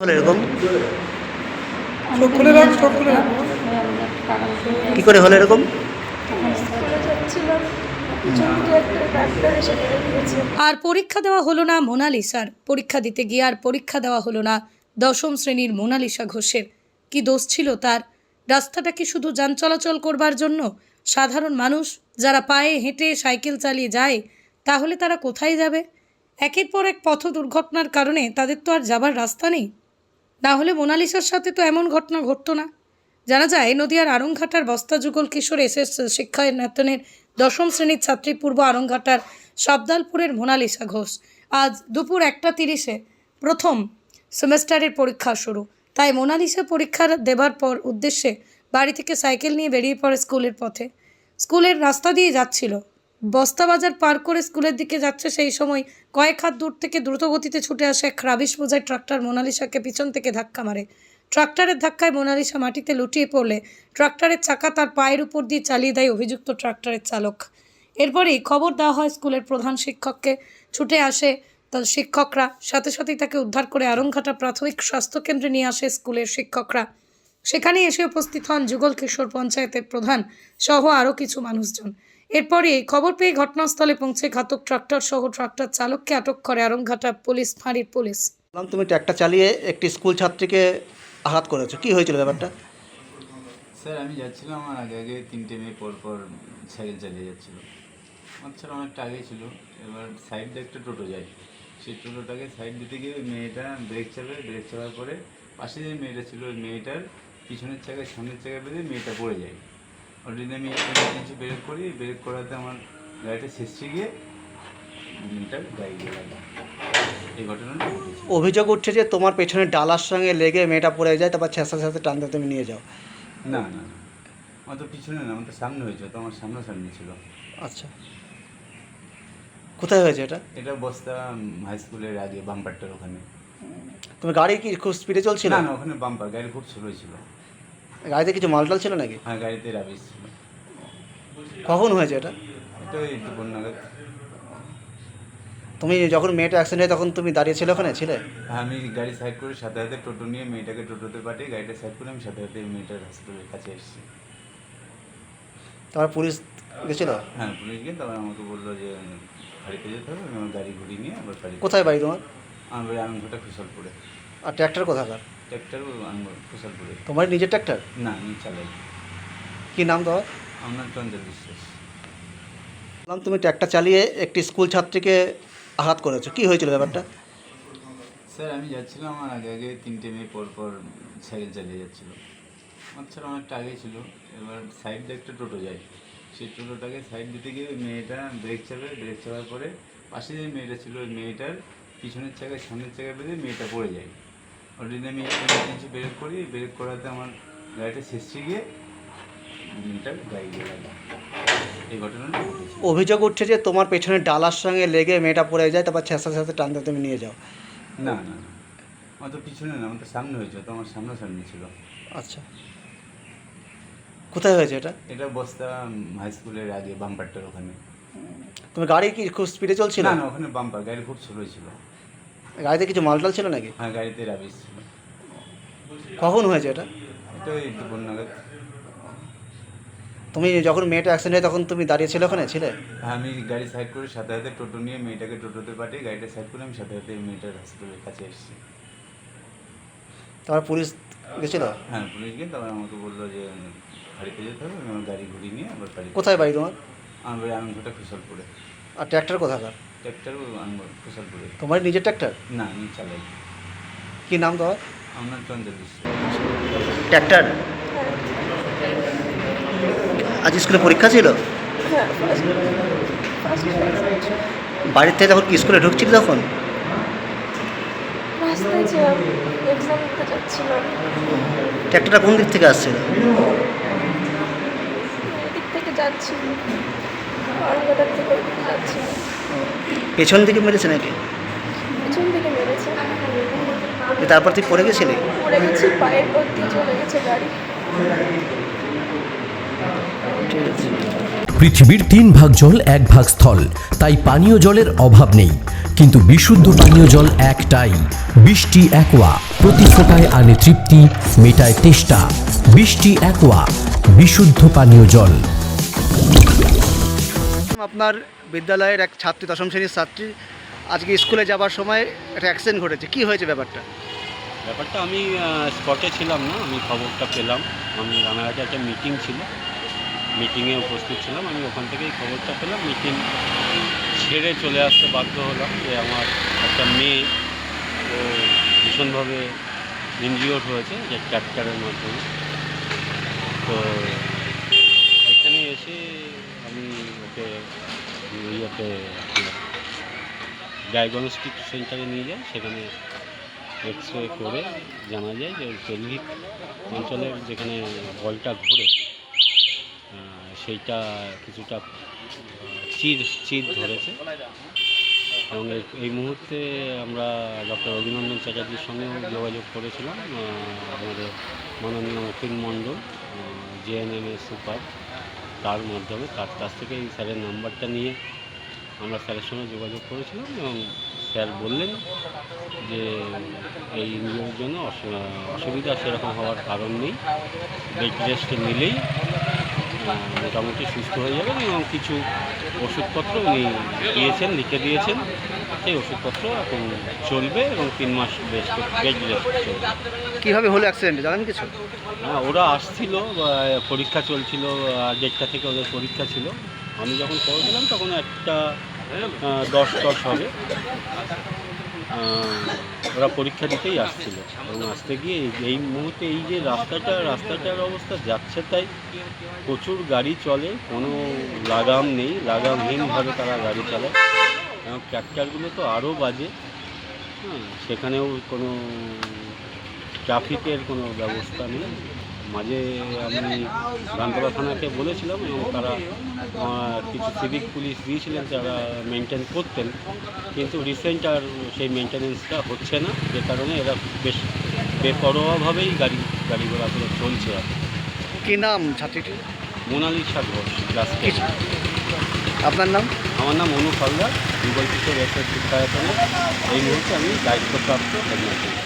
এরকম? কি করে হলো এরকম? আর পরীক্ষা দেওয়া হলো না মোনালিসার। পরীক্ষা দিতে গিয়ে আর পরীক্ষা দেওয়া হলো না দশম শ্রেণির মোনালিসা ঘোষের। কি দোষ ছিল তার? রাস্তাটা কি শুধু যান চলাচল করবার জন্য? সাধারণ মানুষ যারা পায়ে হেঁটে সাইকেল চালিয়ে যায় তাহলে তারা কোথায় যাবে? একের পর এক পথ দুর্ঘটনার কারণে তাদের তো আর যাবার রাস্তা নেই। না হলে মোনালিসার সাথে তো এমন ঘটনা ঘটতো না। জানা যায়, নদিয়ার আরংঘাটার বস্তা যুগল কিশোর এসএস শিক্ষায়তনের দশম শ্রেণির ছাত্রী পূর্ব আরংঘাটার সাবদালপুরের মোনালিসা ঘোষ। আজ দুপুর একটা তিরিশে প্রথম সেমেস্টারের পরীক্ষা শুরু। তাই মোনালিসা পরীক্ষা দেবার পর উদ্দেশ্যে বাড়ি থেকে সাইকেল নিয়ে বেরিয়ে পড়ে স্কুলের পথে। স্কুলের রাস্তা দিয়ে যাচ্ছিল। বস্তা বাজার পার করে স্কুলের দিকে যাচ্ছে সেই সময় কয়েক হাত দূর থেকে দ্রুত গতিতে ছুটে আসে এক রাবিশ বোঝাই ট্রাক্টর মোনালিসাকে পিছন থেকে ধাক্কা মারে। ট্রাক্টরের ধাক্কায় মোনালিসা মাটিতে লুটিয়ে পড়লে ট্রাক্টরের চাকা তার পায়ের উপর দিয়ে চালিয়ে দেয় অভিযুক্ত ট্রাক্টরের চালক। এরপরেই খবর দেওয়া হয় স্কুলের প্রধান শিক্ষককে। ছুটে আসে তার শিক্ষকরা, সাথে সাথেই তাকে উদ্ধার করে আরংঘাটা প্রাথমিক স্বাস্থ্যকেন্দ্রে নিয়ে আসে স্কুলের শিক্ষকরা। সেখানে এসে উপস্থিত হন যুগল কিশোর পঞ্চায়েতের প্রধান সহ আরও কিছু মানুষজন। এরপরে খবর পেয়ে ঘটনাস্থলে পৌঁছে ঘাতক ট্রাক্টর সহ ট্রাক্টর চালককে আটক করে আরংঘাটা পুলিশ ফাঁড়ির পুলিশ। বললাম তুমি ট্র্যাক্টর চালিয়ে একটি স্কুল ছাত্রীকে আঘাত করেছ। কি হয়েছিল ব্যাপারটা? স্যার আমি যাচ্ছিলাম আমার আগে আগে তিনটে মেয়ে পর পর সাইকেল চালিয়ে যাচ্ছিল। আমার ছাড়া অনেকটা আগে ছিল। এবার সাইড দিয়ে একটা টোটো যায়। সেই টোটোটাকে সাইড দিতে গিয়ে মেয়েটা ব্রেক চাপে ব্রেক চাপার পরে পাশে যে মেয়েটা ছিল ওই মেয়েটার পিছনের চাকায় সামনের চাকায় বেঁধে মেয়েটা পড়ে যায়। অলরেডি আমি এমার্জেন্সি ব্রেক করি ব্রেক করাতে আমার গাড়িটা শেষে গিয়ে মেয়েটার গাড়ি গিয়ে এই ঘটনাটা অভিযোগ উঠছে যে তোমার পেছনে ডালার সঙ্গে লেগে মেয়েটা পড়ে যায় তারপর ছেঁচা ছেঁচা টানতে তুমি নিয়ে যাও। না না আমার তো পিছনে না আমার তো সামনে হয়েছে তো আমার সামনে সামনে ছিল। আচ্ছা। কোথায় হয়েছে এটা? এটা বস্তা হাই স্কুলের আগে বাম্পারটার ওখানে। তুমি গাড়ি কি খুব স্পিডে চলছিল? না না ওখানে বাম্পার গাড়ি খুব ছোটো ছিল। গাড়িতে কিছু মালটাল ছিল নাকি? হ্যাঁ গাড়িতে রাবিশ ছিল। কখন হয়েছে এটা? এটা ওই দুপুর নাগাদ। তুমি যখন মেয়েটা অ্যাক্সিডেন্ট হয় তখন তুমি দাঁড়িয়ে ছিলে ওখানে? ছিলে? হ্যাঁ, আমি গাড়ি সাইড করে সাথে সাথে টোটো নিয়ে মেয়েটাকে টোটোতে পাঠিয়ে গাড়িটা সাইড করে আমি সাথে সাথে মেয়েটার হসপিটালের কাছে এসেছি। তারপর পুলিশ গেছিল? হ্যাঁ পুলিশ গিয়ে তারপর আমাকে বলল যে বাড়িতে যেতে হবে আমি আমার গাড়ি ঘুরিয়ে নিয়ে আবার বাড়ি কোথায় বাড়ি তোমার? আমার বাড়ি আনন্দটা খুশালপুরে। আর ট্র্যাক্টর কোথাকার? ট্র্যাক্টর খুশালপুরে তোমার নিজের ট্র্যাক্টর না আমি চালাই। কি নাম তোমার? আমার চঞ্চল বিশ্বাস। বললাম তুমি ট্র্যাক্টর চালিয়ে একটি স্কুল ছাত্রীকে আঘাত করেছ। কি হয়েছিল ব্যাপারটা? স্যার আমি যাচ্ছিলাম আমার আগে আগে তিনটে মেয়ে পর পর সাইকেল চালিয়ে যাচ্ছিল। আমার ছাড়া অনেকটা আগে ছিল। এবার সাইড দিয়ে একটা টোটো যায়। সেই টোটোটাকে সাইড দিতে গিয়ে ওই মেয়েটা ব্রেক চাপে ব্রেক চাপার পরে পাশে যে মেয়েটা ছিল ওই মেয়েটার পিছনের চাকায় সামনের চাকায় বেঁধে মেয়েটা পড়ে যায়। অলরেডি আমি এমার্জেন্সি ব্রেক করি ব্রেক করাতে আমার গাড়িটা শেষে গিয়ে গাড়ি গিয়ে এই ঘটনাটা অভিযোগ উঠছে যে তোমার পেছনে ডালার সঙ্গে লেগে মেয়েটা পড়ে যায় তারপর ছেঁচা ছেঁচা টানতে তুমি নিয়ে যাও। না না না। আমার তো পিছনে না আমার তো সামনে হয়েছে তো আমার সামনাসামনি ছিল। আচ্ছা। কোথায় হয়েছে এটা? এটা বস্তা হাই স্কুলের আগে বাম্পারটার ওখানে। তুমি গাড়ি কি খুব স্পিডে চলছিল? না না ওখানে বাম্পার গাড়ি খুব ছোটো ছিল। গাড়িতে কিছু মালটাল ছিল নাকি? হ্যাঁ গাড়িতে রাবিশ ছিল। কখন হয়েছে এটা? এটা ওই দুপুর নাগাদ। তুমি যখন মেয়েটা অ্যাক্সিডেন্ট হয় তখন তুমি দাঁড়িয়ে ছিলে ওখানে? ছিলে? হ্যাঁ, আমি গাড়ি সাইড করে সাথে সাথে টোটো নিয়ে মেয়েটাকে টোটোতে পাঠিয়ে গাড়িটা সাইড করে আমি সাথে সাথে মেয়েটার হসপিটালের কাছে এসেছি। তারপর পুলিশ গেছিল? হ্যাঁ পুলিশ গিয়ে তারপর আমাকে বলল যে বাড়িতে যেতে হবে। আমি আমার গাড়ি ঘুরিয়ে নিয়ে আবার বাড়ি কোথায় বাড়ি তোমার? আমার বাড়ি আমি আনন্দটা খুশালপুরে আর ট্র্যাক্টর কোথাকার? ট্র্যাক্টর আনন্দ খুশালপুরে তোমার নিজের ট্র্যাক্টর না আমি চালাই। কি নাম তোমার? আমার ট্র্যাক্টর আজ স্কুলে পরীক্ষা ছিল? হ্যাঁ থেকে তখন কি স্কুলে ঢুকছিল তখন? ট্র্যাক্টরটা কোন দিক থেকে আসছিল? যাচ্ছি। আরঙ্গাটার থেকে যাচ্ছি। পেছন দিকে মেরেছে নাকি? পিছন থেকে মেরেছে। তারপর তুই পড়ে গেছিলি? পড়ে গেছি পায়ের পর দিয়ে চলে গেছে গাড়ি। পৃথিবীর তিন ভাগ জল এক ভাগ স্থল তাই পানীয় জলের অভাব নেই। কিন্তু বিশুদ্ধ পানীয় জল একটাই বৃষ্টি একোয়া। প্রতি ফোটায় আনে তৃপ্তি মেটায় তেষ্টা। বৃষ্টি একোয়া বিশুদ্ধ পানীয় জল। আপনার বিদ্যালয়ের এক ছাত্রী, দশম শ্রেণির ছাত্রী, আজকে স্কুলে যাবার সময় একটা অ্যাক্সিডেন্ট ঘটেছে। কি হয়েছে ব্যাপারটা? ব্যাপারটা আমি স্পটে ছিলাম না, আমি খবরটা পেলাম। আমি রানাঘাটে একটা মিটিং ছিল। মিটিংয়ে উপস্থিত ছিলাম। আমি ওখান থেকেই খবরটা পেলাম। মিটিং ছেড়ে চলে আসতে বাধ্য হলাম যে আমার একটা মেয়ে, ও ভীষণভাবে ইনজিওর হয়েছে, যে ট্র্যাক্টারের মাধ্যমে। তো এখানে এসে আমি ওকে ইয়েতে ডায়াগনস্টিক সেন্টারে নিয়ে যাই সেখানে এক্স রে করে জানা যায় যে পেলভিক অঞ্চলের যেখানে বলটা ঘুরে সেইটা কিছুটা চির চির ধরেছে। এবং এই মুহূর্তে আমরা ডক্টর অভিনন্দন চ্যাটার্জির সঙ্গেও যোগাযোগ করেছিলাম আমাদের মাননীয় Akhil Mondal J N M JNMA super. তার মাধ্যমে তার কাছ থেকে এই স্যারের নাম্বারটা নিয়ে আমরা স্যারের সঙ্গে যোগাযোগ করেছিলাম এবং স্যার বললেন যে এই ইঞ্জুরির জন্য অসু- অসুবিধা সেরকম হওয়ার কারণ নেই। বেড রেস্ট নিলেই মোটামুটি সুস্থ হয়ে যাবেন এবং কিছু ওষুধপত্র উনি দিয়েছেন লিখে দিয়েছেন। সেই ওষুধপত্র এখন চলবে এবং তিন মাস বেস্ট বেড রেস্ট চলবে। কীভাবে হলো অ্যাক্সিডেন্ট জানেন কিছু? হ্যাঁ ওরা আসছিল পরীক্ষা চলছিল দেড়টা থেকে ওদের পরীক্ষা ছিল। আমি যখন পেলাম তখন একটা দশ দশ হবে। ওরা পরীক্ষা দিতেই আসছিল। এবং আসতে গিয়ে এই- মুহূর্তে এই যে রাস্তাটা, রাস্তাটার অবস্থা যাচ্ছে তাই প্রচুর গাড়ি চলে, কোনো লাগাম নেই, লাগামহীনভাবে তারা গাড়ি চালায়। এবং ট্র্যাক্টারগুলো তো আরও বাজে। হ্যাঁ সেখানেও কোনো ট্রাফিকের কোনো ব্যবস্থা নেই। মাঝে আমি গানতলা থানাকে বলেছিলাম এবং তারা কিছু সিভিক পুলিশ দিয়েছিলেন যারা মেনটেন করতেন। কিন্তু রিসেন্ট আর সেই মেনটেনেন্সটা হচ্ছে না যে কারণে এরা বেশ বেপরোয়াভাবেই গাড়ি গাড়ি ঘোড়া করে চলছে আর কি। নাম ছাত্রীটির মোনালিসা ঘোষ ক্লাস। আপনার নাম? আমার নাম অনু হালদার বিকল্পিত রেসের শিক্ষায়তনে এই মুহূর্তে আমি দায়িত্বপ্রাপ্ত। হেডমাস্টার